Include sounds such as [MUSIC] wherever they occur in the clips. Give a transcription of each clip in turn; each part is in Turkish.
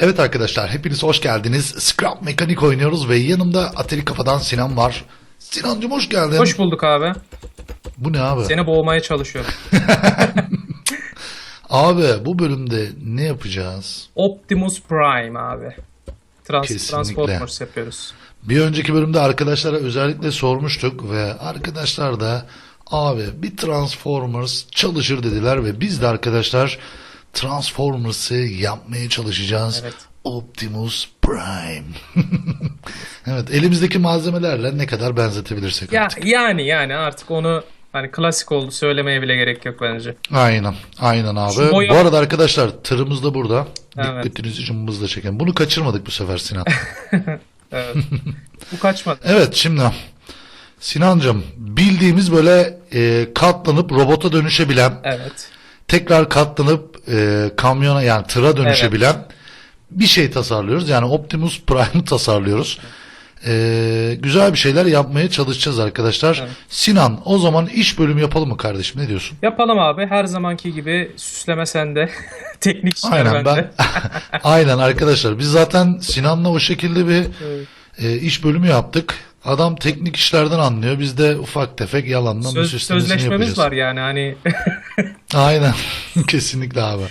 Evet arkadaşlar hepiniz hoş geldiniz. Scrap Mekanik oynuyoruz ve yanımda Atari Kafa'dan Sinan var. Sinancım hoş geldin. Hoş bulduk abi. Bu ne abi? Seni boğmaya çalışıyorum. [LAUGHS] Abi bu bölümde ne yapacağız? Optimus Prime abi. Trans Kesinlikle. Transformers yapıyoruz. Bir önceki bölümde arkadaşlara özellikle sormuştuk ve arkadaşlar da abi bir Transformers çalışır dediler ve biz de arkadaşlar Transformers'ı yapmaya çalışacağız. Evet. Optimus Prime. [LAUGHS] evet elimizdeki malzemelerle ne kadar benzetebilirsek Ya artık. yani yani artık onu hani klasik oldu söylemeye bile gerek yok bence. Aynen. Aynen abi. Şu boya- Bu arada arkadaşlar tırımız da burada. Evet. Dikkatinizi cımbızla çekin. Bunu kaçırmadık bu sefer Sinan. [LAUGHS] Evet. Bu kaçmadı. evet şimdi Sinancım bildiğimiz böyle e, katlanıp robota dönüşebilen Evet. tekrar katlanıp e, kamyona yani tıra dönüşebilen bir şey tasarlıyoruz. Yani Optimus Prime'ı [LAUGHS] tasarlıyoruz. E, güzel bir şeyler yapmaya çalışacağız arkadaşlar. Evet. Sinan o zaman iş bölümü yapalım mı kardeşim ne diyorsun? Yapalım abi. Her zamanki gibi süsleme sende. [LAUGHS] Teknik işler Aynen bende. ben [LAUGHS] aynen arkadaşlar biz zaten Sinan'la o şekilde bir Evet. e, iş bölümü yaptık. Adam teknik işlerden anlıyor. Biz de ufak tefek yalandan bir Söz, süslemesini sözleşmemiz yapacağız. var yani hani Aynen. [LAUGHS] Kesinlikle abi.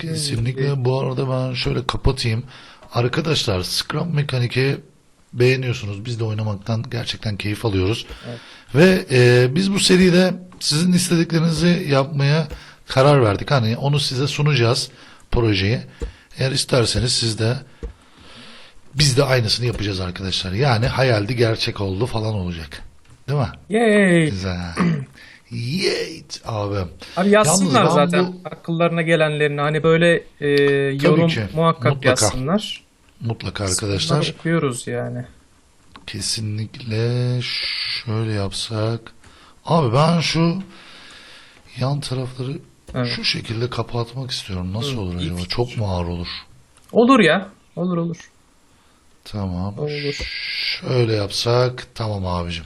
Kesinlikle. Bu arada ben şöyle kapatayım. Arkadaşlar Scrum Mekanik'i beğeniyorsunuz. Biz de oynamaktan gerçekten keyif alıyoruz. Ve e, biz bu seride sizin istediklerinizi yapmaya karar verdik. Hani onu size sunacağız projeyi. Eğer isterseniz siz de biz de aynısını yapacağız arkadaşlar. Yani hayaldi gerçek oldu falan olacak. Değil mi? yay. Güzel. [CLEARS THROAT] Yeet abi. Abi yazsınlar Yalnız zaten bu- akıllarına gelenlerini hani böyle e, yorum ki, muhakkak mutlaka. yazsınlar. Mutlaka arkadaşlar. okuyoruz yani. Kesinlikle şöyle yapsak. Abi ben şu yan tarafları Evet. şu şekilde kapatmak istiyorum. Nasıl olur acaba? İlk- Çok mu ağır olur? Olur ya. Olur olur. Tamam. Olur. Şöyle yapsak. Tamam abicim.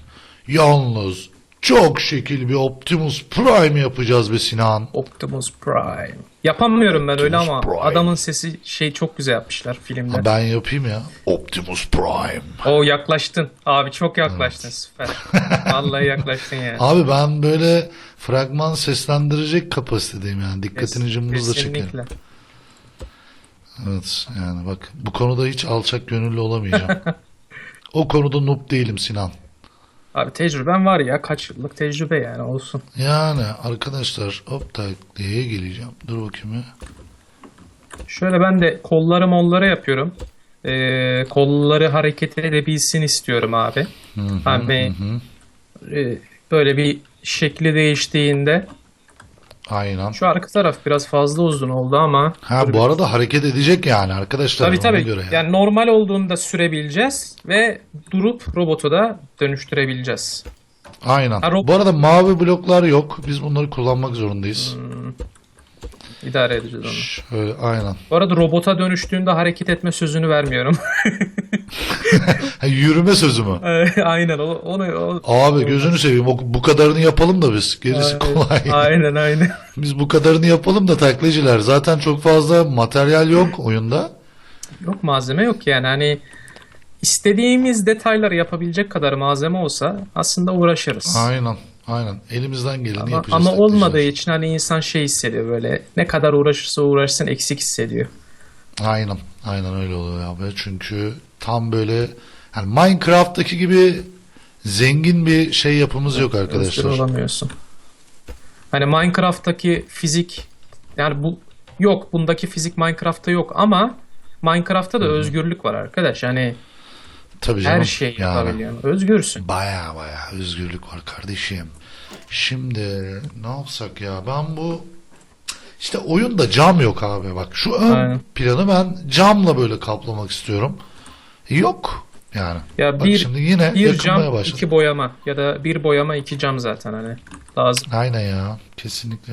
Yalnız çok şekil bir Optimus Prime yapacağız be Sinan. Optimus Prime. Yapamıyorum ben öyle ama Prime. adamın sesi şey çok güzel yapmışlar filmde. Ha, ben yapayım ya. Optimus Prime. O yaklaştın. Abi çok yaklaştın süper. Vallahi yaklaştın yani. [LAUGHS] Abi ben böyle fragman seslendirecek kapasitedeyim yani. Dikkatini cımbızla çekerim. Evet yani bak bu konuda hiç alçak gönüllü olamayacağım. [LAUGHS] o konuda noob değilim Sinan. Abi tecrüben var ya kaç yıllık tecrübe yani olsun. Yani arkadaşlar hop taklaya geleceğim. Dur bakayım ya. Şöyle ben de kolları molları yapıyorum. Ee, kolları hareket edebilsin istiyorum abi. Hani e, böyle bir şekli değiştiğinde Aynen. şu arka taraf biraz fazla uzun oldu ama Ha bu arada hareket edecek yani arkadaşlar Tabii tabii. göre. Yani. Yani normal olduğunda sürebileceğiz ve durup robotu da dönüştürebileceğiz. Aynen. Ha, Bu arada mavi bloklar yok. Biz bunları kullanmak zorundayız. İdare edeceğiz onu. Şöyle aynen. Bu arada robota dönüştüğünde hareket etme sözünü vermiyorum. [LAUGHS] Yürüme sözü mü? [LAUGHS] aynen onu o- Abi gözünü seveyim bu kadarını yapalım da biz. Gerisi kolay. [LAUGHS] Aynen aynen. Biz bu kadarını yapalım da taklacılar. Zaten çok fazla materyal yok oyunda. Yok malzeme yok yani hani istediğimiz detayları yapabilecek kadar malzeme olsa aslında uğraşırız. Aynen. Aynen. Elimizden geleni Ama, yapacağız. ama olmadığı için hani insan şey hissediyor böyle ne kadar uğraşırsa uğraşsın eksik hissediyor. Aynen. Aynen öyle oluyor abi. Çünkü tam böyle yani Minecraft'taki gibi zengin bir şey yapımız yok Özgür arkadaşlar. olamıyorsun. Hani Minecraft'taki fizik yani bu yok bundaki fizik Minecraft'ta yok ama Minecraft'ta da özgürlük var arkadaş. Hani Tabii canım. her şeyi Yani yapabiliyorsun. Özgürsün. Baya baya özgürlük var kardeşim. Şimdi ne yapsak ya ben bu işte oyunda cam yok abi bak şu ön Aynen. planı ben camla böyle kaplamak istiyorum. Yok yani. Ya Bak bir şimdi yine bir cam başladı. iki boyama ya da bir boyama iki cam zaten hani lazım. Aynen ya kesinlikle.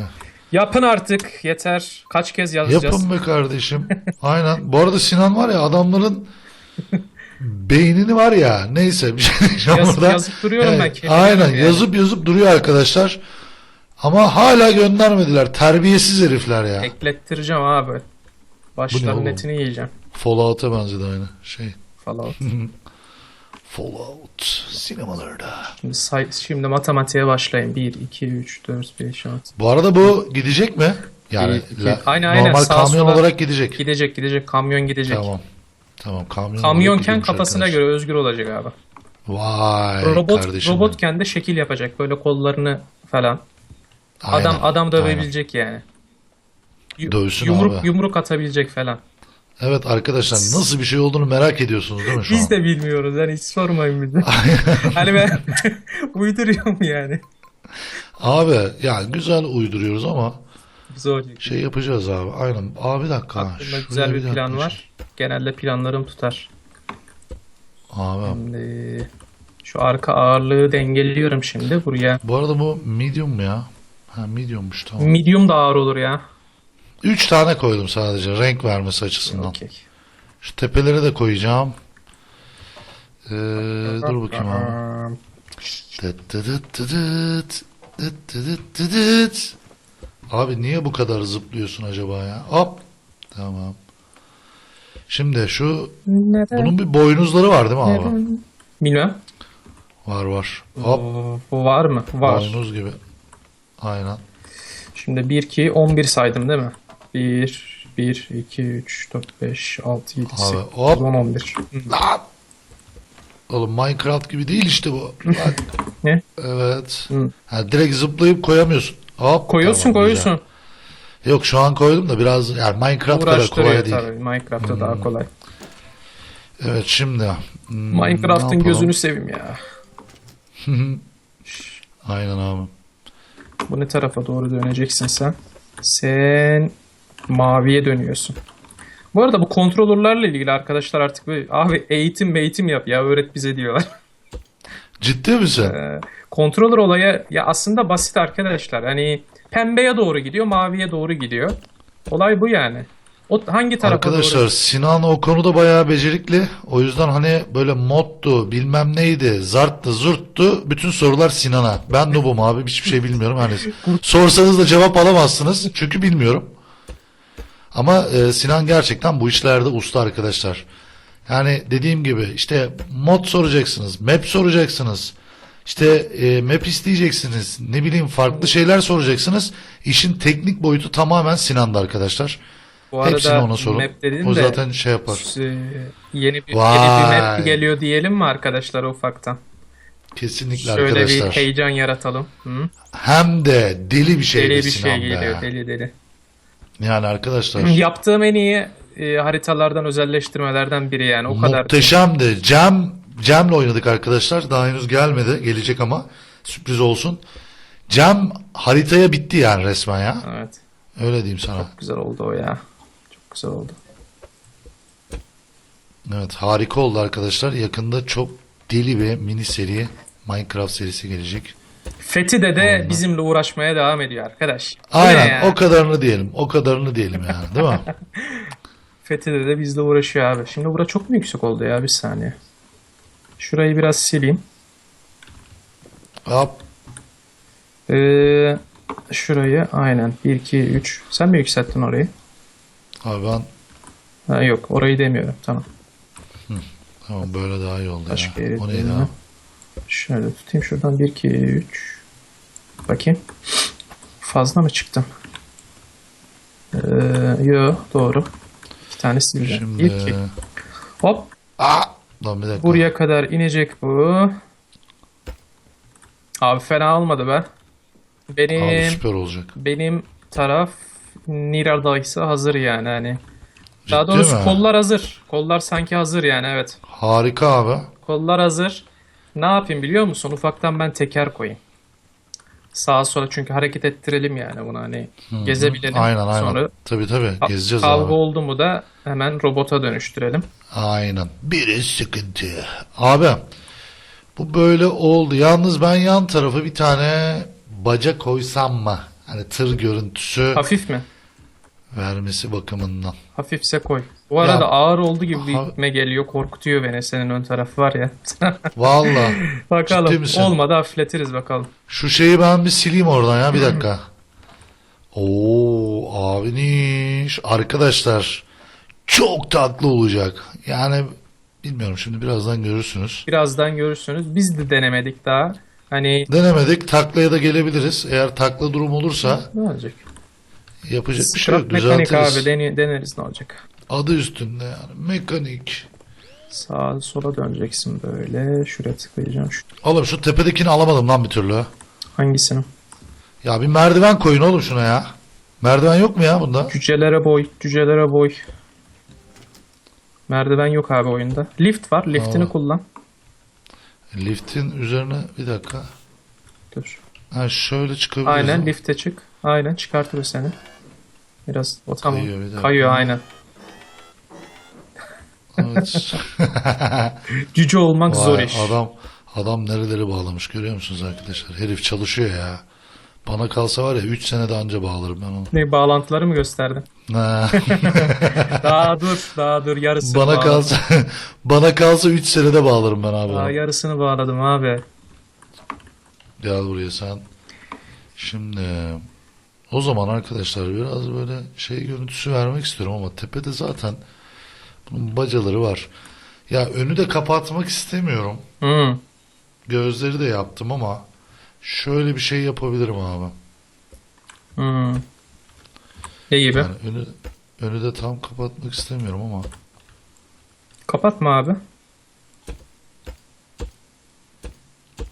Yapın artık yeter. Kaç kez yazacağız? Yapın be kardeşim. Aynen. Bu arada Sinan var ya adamların [LAUGHS] beynini var ya neyse bir şey diyeceğim Yazıp- orada. yazıp duruyorum ben kendime Aynen yani. yazıp yazıp duruyor arkadaşlar. Ama hala göndermediler. Terbiyesiz herifler ya. Eklettireceğim abi. Başların oğlum? etini yiyeceğim. Fallout'a benzedi aynı şey. Fallout. [LAUGHS] Fallout sinemalarda. Şimdi, say- şimdi matematiğe başlayın. 1, 2, 3, 4, 5, 6. Bu arada bu gidecek mi? Yani İyi, iyi. la- Aynen, aynen. normal Sağa kamyon olarak gidecek. Gidecek gidecek. Kamyon gidecek. Tamam. Tamam kamyon Kamyonken kafasına arkadaş. göre özgür olacak abi. Vay robot kardeşim. robotken de şekil yapacak. Böyle kollarını falan. Aynen, Adam adam aynen. dövebilecek yani. Yu- Dövsün yumruk abi. yumruk atabilecek falan. Evet arkadaşlar nasıl bir şey olduğunu merak ediyorsunuz değil mi şu Biz an? de bilmiyoruz. Yani hiç sormayın bize. hani ben [LAUGHS] uyduruyorum yani. Abi yani güzel uyduruyoruz ama Olacak. şey yapacağız abi. Aynen. Abi bir dakika. Aklımda güzel bir dakika. plan var. Genelde planlarım tutar. Abi Şimdi şu arka ağırlığı dengeliyorum şimdi buraya. bu arada bu medium mu ya? Ha mediummuş tamam. Medium da ağır olur ya. Üç tane koydum sadece renk vermesi açısından. Okey. Şu tepeleri de koyacağım. Ee, dur bakayım abi. Dıt dıt dıt dıt. Dıt dıt dıt dıt dıt. Abi niye bu kadar zıplıyorsun acaba ya? Hop. Tamam. Şimdi şu bunun bir boynuzları var değil mi abi? Bilmem. Var var. Hop. Bu var mı? Var. Boynuz gibi. Aynen. Şimdi 1, 2, 11 saydım değil mi? 1, 1, 2, 3, 4, 5, 6, 7, 8, Abi, hop. 10, 11. Lan! Oğlum Minecraft gibi değil işte bu. Bak. [LAUGHS] Ne? Evet. Hı. Ha, direkt zıplayıp koyamıyorsun. Hop. Koyuyorsun tamam, koyuyorsun. güzel. Yok şu an koydum da biraz yani Minecraft kadar Uğraştırıyor kolay değil. tabii. Minecraft'ta daha Hmm. kolay. Evet şimdi. hmm, ne Minecraft'ın yapalım? gözünü seveyim ya. [LAUGHS] Aynen abi. Bu ne tarafa doğru döneceksin sen? Sen maviye dönüyorsun. Bu arada bu kontrolörlerle ilgili arkadaşlar artık böyle abi eğitim eğitim yap ya öğret bize diyorlar. [LAUGHS] Ciddi misin? Ee, kontrolör olaya ya aslında basit arkadaşlar. Hani pembeye doğru gidiyor, maviye doğru gidiyor. Olay bu yani. O hangi tarafa Arkadaşlar doğru? Sinan o konuda bayağı becerikli. O yüzden hani böyle moddu bilmem neydi zarttı zurttu bütün sorular Sinan'a. Ben noobum abi hiçbir şey bilmiyorum. Hani sorsanız da cevap alamazsınız çünkü bilmiyorum. Ama e, Sinan gerçekten bu işlerde usta arkadaşlar. Yani dediğim gibi işte mod soracaksınız, map soracaksınız. İşte e, map isteyeceksiniz. Ne bileyim farklı şeyler soracaksınız. İşin teknik boyutu tamamen Sinan'da arkadaşlar. Bu Hepsini arada ona sorun. map dedin O de zaten şey yapar. e, yeni bir, yeni bir map geliyor diyelim mi arkadaşlar ufaktan? Kesinlikle Şöyle arkadaşlar. bir heyecan yaratalım. Hı? Hem de deli bir şey Deli bir şey Sinan be. geliyor, deli deli. Yani arkadaşlar [CLEARS THROAT] Yaptığım en iyi e, haritalardan, özelleştirmelerden biri yani. O kadar. muhteşemdi. Cem Cem'le oynadık arkadaşlar. Daha henüz gelmedi. Gelecek ama sürpriz olsun. Cem haritaya bitti yani resmen ya. Evet. Öyle diyeyim sana. Güzel oldu o ya. Çok güzel oldu. Evet harika oldu arkadaşlar. Yakında çok deli bir mini seri Minecraft serisi gelecek. Fethi de de bizimle uğraşmaya devam ediyor arkadaş. Aynen o kadarını diyelim. O kadarını diyelim yani değil mi? [LAUGHS] Fethi de bizle uğraşıyor abi. Şimdi bura çok mu yüksek oldu ya bir saniye. Şurayı biraz sileyim. Hop. Ee, şurayı aynen 1 2 3. Sen mi yükselttin orayı? Abi ben Ha, yok orayı demiyorum. Tamam. tamam böyle daha iyi oldu Başka ya. O neydi abi? Şöyle tutayım şuradan 1 2 3. Bakayım. Fazla mı çıktım? Ee, yo doğru. İki tane sileceğim. Şimdi 1 2. Hop Aa! Lan bir dakika. buraya kadar inecek bu. Abi fena olmadı be. Benim Abi süper olacak. benim taraf neredeyse hazır yani hani. Daha Ciddi doğrusu mi? kollar hazır. Kollar sanki hazır yani evet. Harika abi. Kollar hazır. Ne yapayım biliyor musun? Ufaktan ben teker koyayım. Sağa sola çünkü hareket ettirelim yani bunu hani gezebilelim. Aynen aynen. Sonra Tabii tabii gezeceğiz kavga abi. oldu mu da hemen robota dönüştürelim. Aynen. Biri sıkıntı. Abi bu böyle oldu. Yalnız ben yan tarafa bir tane baca koysam mı? Hani tır görüntüsü Hafif mi? vermesi bakımından. Hafifse koy. Bu arada Ya- ağır oldu gibi Ha- gitme geliyor. Korkutuyor beni senin ön tarafı var ya. [LAUGHS] Valla bakalım. Olmadı hafifletiriz bakalım. şu şeyi ben bir sileyim oradan ya bir dakika. Oo abiniş. Arkadaşlar çok tatlı olacak. Yani bilmiyorum şimdi birazdan görürsünüz. Birazdan görürsünüz. Biz de denemedik daha. Hani Denemedik taklaya da gelebiliriz. Eğer takla durum olursa ne olacak? yapacak bir şey yok. Scrap mekanik Düzeltiriz. abi dene- deneriz ne olacak. Adı üstünde yani mekanik. Sağa sola döneceksin böyle. Şuraya tıklayacağım. Şu, Oğlum şu tepedekini alamadım lan bir türlü. hangisini? Ya bir merdiven koyun oğlum şuna ya. Merdiven yok mu ya bunda? Cücelere boy, cücelere boy. Merdiven yok abi oyunda. Lift var. Liftini Aa. kullan. Liftin üzerine bir dakika. Dur. Ha şöyle çıkabiliriz. Aynen lifte çık. Aynen çıkartır seni. Biraz o tamam. Kayıyor bir dakika. Kayıyor aynen. Evet. [LAUGHS] [LAUGHS] Cüce olmak zor Vay, iş. Adam adam nereleri bağlamış görüyor musunuz arkadaşlar? Herif çalışıyor ya. Bana kalsa var ya 3 sene de anca bağlarım ben onu. Ne bağlantıları mı gösterdin? Ha, [LAUGHS] Daha dur, daha dur yarısını bana bağladım. kalsa bana kalsa 3 senede bağlarım ben abi. Daha onu. yarısını bağladım abi. Gel buraya sen. Şimdi o zaman arkadaşlar biraz böyle şey görüntüsü vermek istiyorum ama tepede zaten bacaları var. Ya önü de kapatmak istemiyorum. Hmm. Gözleri de yaptım ama şöyle bir şey yapabilirim abi. Hmm. Ne gibi? Yani önü önü de tam kapatmak istemiyorum ama Kapatma abi.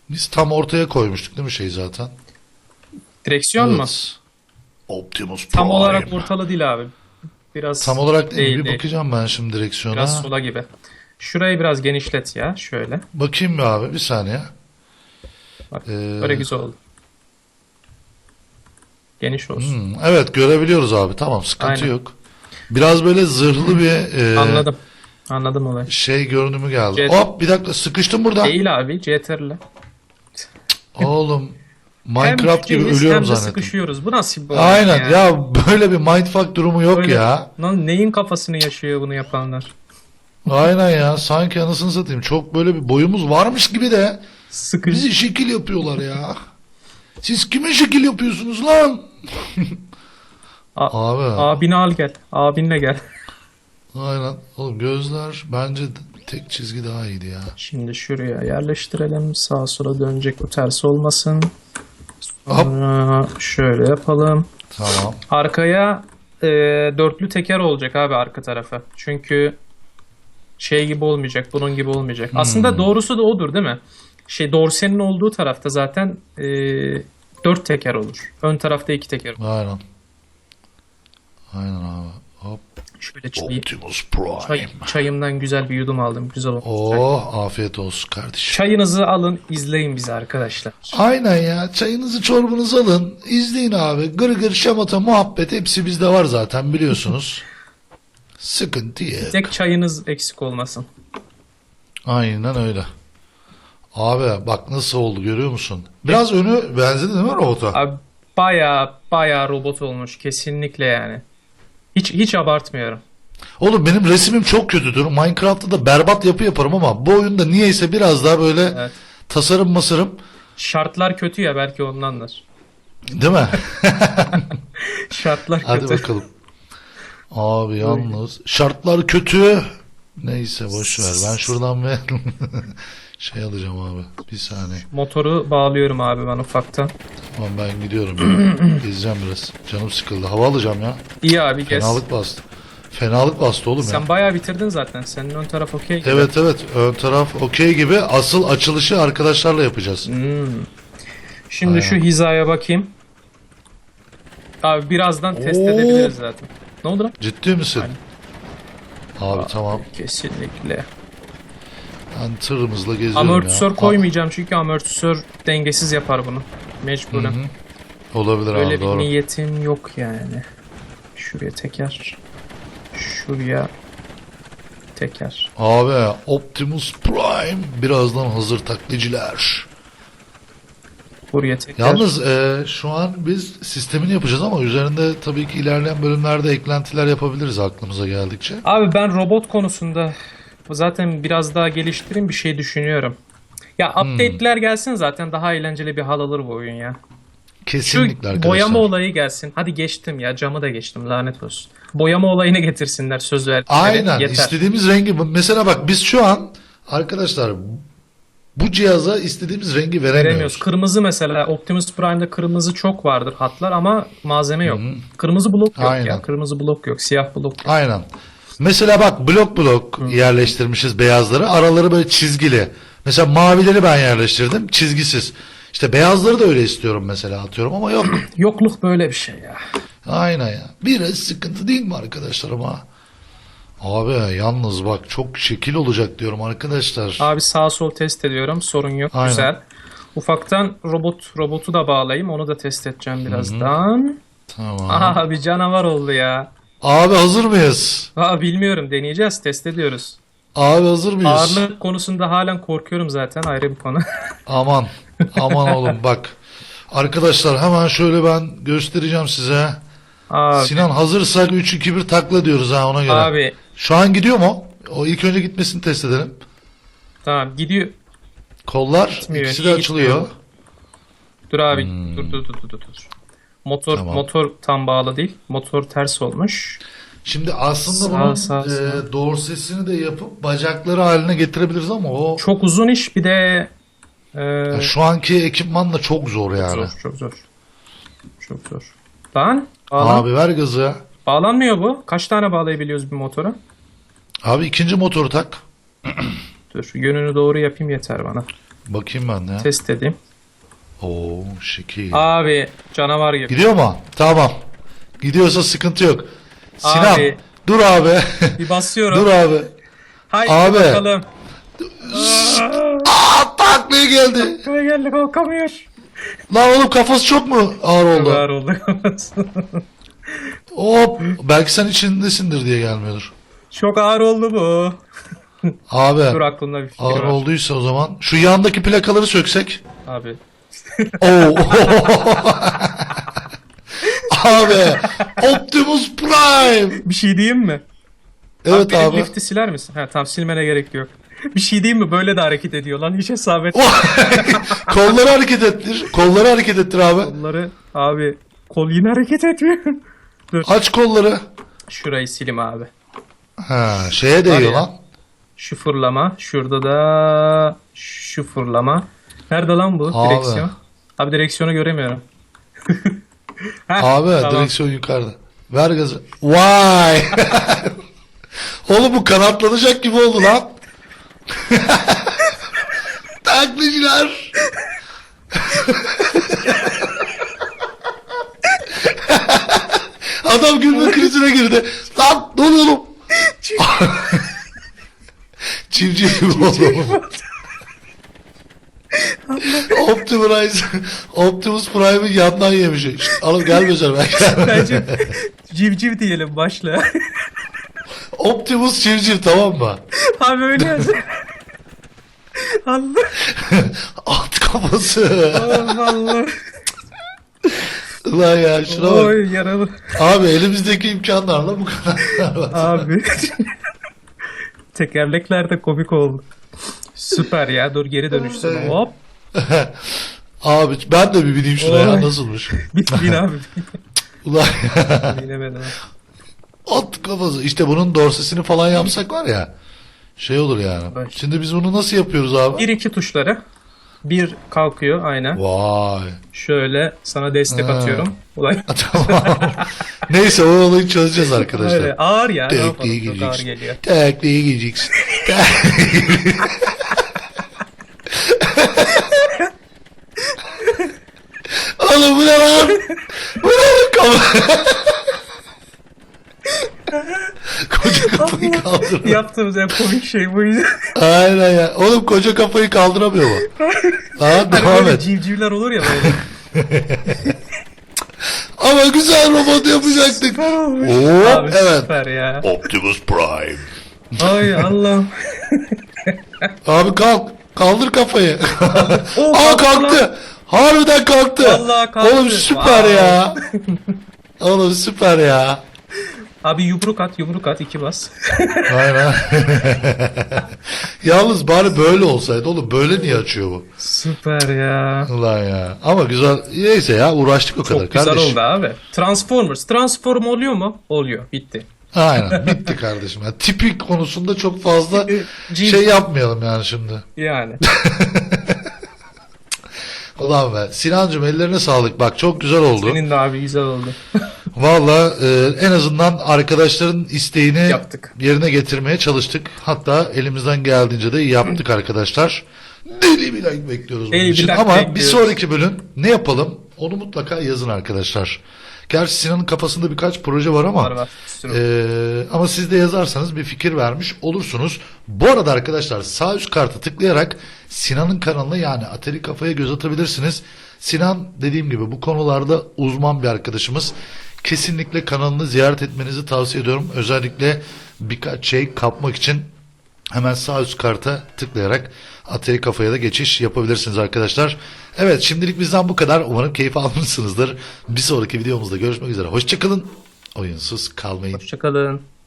biz tam ortaya koymuştuk değil mi şey zaten? Direksiyon mu? Evet. Optimus Prime. Tam olarak ortalı değil abi. Biraz Tam olarak değil, bir değil. bakacağım ben şimdi direksiyona. biraz sola gibi. Şurayı biraz genişlet ya şöyle. Bakayım bir abi bir saniye. Bak, Ee, Böyle güzel oldu. Geniş olsun. Hmm, evet görebiliyoruz abi tamam sıkıntı Aynen. yok. Biraz böyle zırhlı bir e, Anladım. Anladım olayı. şey görünümü geldi. Jet- Hop bir dakika sıkıştım burada. Değil abi CTRL. Oğlum Hem Minecraft gibi küçüğüz, ölüyorum hem de zannettim. sıkışıyoruz. Bu nasıl bir Aynen ya. böyle bir mindfuck durumu yok Böyle- ya. Lan neyin kafasını yaşıyor bunu yapanlar? Aynen ya sanki anasını satayım çok böyle bir boyumuz varmış gibi de Sıkış. bizi şekil yapıyorlar ya. Siz kime şekil yapıyorsunuz lan? A- Abi Abini al gel. Abinle gel. [LAUGHS] aynen oğlum gözler bence tek çizgi daha iyiydi ya. Şimdi şuraya yerleştirelim. Sağa sola dönecek bu ters olmasın. Hop. Sonra şöyle yapalım. Tamam. Arkaya e, dörtlü teker olacak abi arka tarafa. Çünkü şey gibi olmayacak, bunun gibi olmayacak. Hmm. Aslında doğrusu da odur değil mi? Şey dorsenin olduğu tarafta zaten e, dört teker olur. Ön tarafta iki teker. olur. Aynen. Aynen abi. Hop. Şöyle çay, Optimus Prime. çay- çayımdan güzel bir yudum aldım. Güzel oldu. Oh afiyet olsun kardeşim. Çayınızı alın, izleyin bizi arkadaşlar. Aynen ya çayınızı çorbanızı alın izleyin abi gır gır şamata muhabbet hepsi bizde var zaten biliyorsunuz. [LAUGHS] Sıkıntı yok. Tek çayınız eksik olmasın. Aynen öyle. Abi bak nasıl oldu görüyor musun? Biraz önü benzedi değil mi robota? Abi baya baya robot olmuş kesinlikle yani. Hiç hiç abartmıyorum. Oğlum benim resimim çok kötüdür. Minecraft'ta da berbat yapı yaparım ama bu oyunda niyeyse biraz daha böyle Evet. tasarım masarım Şartlar kötü ya belki ondandır. değil mi? [LAUGHS] Şartlar Hadi kötü. bakalım. Abi yalnız şartlar kötü. Neyse boş ver. Ben şuradan bir [LAUGHS] şey alacağım abi. Bir saniye. Motoru bağlıyorum abi ben ufaktan. Tamam ben gidiyorum ya. [CLEARS THROAT] Gezeceğim biraz. Canım sıkıldı. Hava alacağım ya. İyi abi gez. Fenalık bastı. Fenalık bastı oğlum ya. Sen bayağı bitirdin zaten. Senin ön taraf okey. gibi. Evet evet ön taraf okey gibi asıl açılışı arkadaşlarla yapacağız. Hmm. Şimdi Aynen. şu hizaya bakayım. Abi birazdan test Oo. edebiliriz zaten. Ne oldu lan? Ciddi misin? Abi tamam. Kesinlikle. Ben tırımızla geziyorum Amortisör ya. koymayacağım çünkü amortisör dengesiz yapar bunu. Mecburen. Hı hı. Olabilir Öyle abi bir doğru. niyetim yok yani. Şuraya teker. Şuraya teker. Abi Optimus Prime birazdan hazır taklitçiler. Buraya teker. Yalnız e, şu an biz sistemini yapacağız ama üzerinde tabii ki ilerleyen bölümlerde eklentiler yapabiliriz aklımıza geldikçe. Abi ben robot konusunda zaten biraz daha geliştireyim bir şey düşünüyorum. Ya Hmm. update'ler gelsin zaten daha eğlenceli bir hal alır bu oyun ya. Kesinlikle Şu arkadaşlar. boyama olayı gelsin. Hadi geçtim ya camı da geçtim lanet olsun. Boyama olayını getirsinler söz ver. Aynen Yeter. istediğimiz rengi mesela bak biz şu an arkadaşlar bu cihaza istediğimiz rengi veremiyoruz. Veremiyoruz. Kırmızı mesela Optimus Prime'de kırmızı çok vardır hatlar ama malzeme yok. Kırmızı blok yok Aynen. ya. Kırmızı blok yok. Siyah blok yok. Aynen. Mesela bak blok blok yerleştirmişiz beyazları. Araları böyle çizgili. Mesela mavileri ben yerleştirdim çizgisiz. İşte beyazları da öyle istiyorum mesela atıyorum ama yok. [CLEARS THROAT] Yokluk böyle bir şey ya. Aynen ya. Biraz sıkıntı değil mi arkadaşlar ama? Abi yalnız bak çok şekil olacak diyorum arkadaşlar. Abi sağ sol test ediyorum. Sorun yok. Aynen. Güzel. Ufaktan robot robotu da bağlayayım. Onu da test edeceğim birazdan. Tamam. Aha bir canavar oldu ya. Abi hazır mıyız? Aa, bilmiyorum deneyeceğiz. Test ediyoruz. Abi hazır mıyız? Ağırlık konusunda halen korkuyorum zaten. Ayrı bir konu. [LAUGHS] Aman. Aman oğlum bak. Arkadaşlar hemen şöyle ben göstereceğim size. abi, Sinan hazırsak 3 2 1 takla diyoruz ha ona göre. abi Şu an gidiyor mu? O ilk önce gitmesini test edelim. tamam gidiyor. Kollar Gitmiyor, ikisi de açılıyor. gitmiyor. Dur abi dur dur dur dur dur. Motor. Tamam. motor tam bağlı değil. Motor ters olmuş. Şimdi aslında Sağ, bunun sağ, e, sağ. dorsesini de yapıp bacakları haline getirebiliriz ama o Çok uzun iş bir de e, ya şu anki ekipmanla çok zor yani. zor çok zor. Çok zor. Lan bağlan- Abi ver gazı ya. bağlanmıyor bu. Kaç tane bağlayabiliyoruz bir motora? Abi ikinci motoru tak. Dur yönünü doğru yapayım yeter bana. Bakayım ben ya. Test edeyim. Oo şekil. Abi canavar gibi. Gidiyor mu? Tamam. Gidiyorsa sıkıntı yok. Sinan Abi. dur abi. Bir basıyorum. [LAUGHS] dur abi. Haydi Abi. bakalım. Aa taklaya geldi. Kalkmaya geldi kalkamıyor. Lan oğlum kafası çok mu ağır oldu? Var oldu. [LAUGHS] Hop. Belki sen içindesindir diye gelmiyordur. Çok ağır oldu bu. Abi. Dur aklımda bir fikir Ağır var. olduysa o zaman şu yandaki plakaları söksek. Abi. Oo. [LAUGHS] abi. Optimus Prime. Bir şey diyeyim mi? Evet benim abi. lifti siler misin? Ha tamam silmene gerek yok. Bir şey diyeyim mi? Böyle de hareket ediyor lan. Hiç hesap et. [LAUGHS] Kolları hareket ettir. Kolları hareket ettir abi. Onları abi kol yine hareket ediyor. [LAUGHS] Dur. Aç kolları. Şurayı silim abi. Ha, şeye değiyor lan. Şu fırlama. Şurada da şu fırlama. Nerede lan bu Abi. direksiyon? Abi direksiyonu göremiyorum. [LAUGHS] Heh, Abi tamam. direksiyon yukarıda. Ver gazı. Vay. [LAUGHS] Oğlum bu kanatlanacak gibi oldu lan. [LAUGHS] Taklacılar. Adam gülme krizine girdi. Lan ne oluyor oğlum? Çiftçi gibi oldu oğlum. Optimus, Prime'in yandan yemiş. Şşt, Oğlum gelme sen ben. Bence civciv diyelim başla. Optimus civciv tamam mı? Abi öyle yaz. Allah. At kafası. Allah Allah. Ulan ya şuna bak. Oy yaralı. Abi elimizdeki imkanlarla bu kadar. Abi. Tekerlekler de komik oldu. Süper ya. Dur geri dönüştüm. Hop. [LAUGHS] Abi ben de bir bineyim şuna ya Oy. nasılmış? [LAUGHS] Bin, bin abi. [LAUGHS] Ulan ya. Binemedim. At kafası. İşte bunun dorsesini falan yapsak var ya. Şey olur yani. Bak. Şimdi biz bunu nasıl yapıyoruz abi? Bir iki tuşları. Bir kalkıyor aynen. Vay. Şöyle sana destek Ha. atıyorum. Ulan tamam. Neyse o olayı çözeceğiz arkadaşlar. öyle ağır ya. Tekliğe gireceksin. Tekliğe gireceksin. Oğlum bu ne lan? Bu ne lan kafa? koca kafayı kaldır. Yaptığımız en komik şey buydu. Aynen ya. Oğlum koca kafayı kaldıramıyor mu? Daha Hani devam böyle et. civcivler olur ya böyle. [LAUGHS] Ama güzel robot yapacaktık. Süper olmuş. Hop, Abi evet. süper ya. Optimus Prime. Ay Allah'ım. Abi kalk. Kaldır kafayı. Oo, Aa kalktı. Harbiden kalktı. Vallahi kalktı. Oğlum süper Vay. ya. Oğlum süper ya. Abi yumruk at yumruk at iki bas. [LAUGHS] Aynen. Yalnız bari böyle olsaydı oğlum böyle niye açıyor bu? Süper ya. Ulan ya. Ama güzel. Neyse ya uğraştık o kadar Çok güzel kardeşim. oldu abi. Transformers. Transform oluyor mu? Oluyor. Bitti. Aynen bitti kardeşim. Yani tipik konusunda çok fazla [LAUGHS] şey yapmayalım yani şimdi. Yani. [LAUGHS] Ulan be. Sinancım ellerine sağlık. Bak çok güzel oldu. Senin de abi güzel oldu. [LAUGHS] Valla e, en azından arkadaşların isteğini Yaptık. yerine getirmeye çalıştık. Hatta elimizden geldiğince de yaptık arkadaşlar. Deli bir like bekliyoruz bunun Deli bir için. like Ama bir bekliyoruz. sonraki bölüm ne yapalım? Onu mutlaka yazın arkadaşlar. Gerçi Sinan'ın kafasında birkaç proje var ama Var var. Ee, ama siz de yazarsanız bir fikir vermiş olursunuz. Bu arada arkadaşlar sağ üst kartı tıklayarak Sinan'ın kanalına yani Atari Kafa'ya göz atabilirsiniz. Sinan dediğim gibi bu konularda uzman bir arkadaşımız. Kesinlikle kanalını ziyaret etmenizi tavsiye ediyorum. Özellikle birkaç şey kapmak için hemen sağ üst karta tıklayarak Atari Kafa'ya da geçiş yapabilirsiniz arkadaşlar. Evet şimdilik bizden bu kadar. Umarım keyif almışsınızdır. Bir sonraki videomuzda görüşmek üzere. Hoşçakalın. Oyunsuz kalmayın. Hoşçakalın.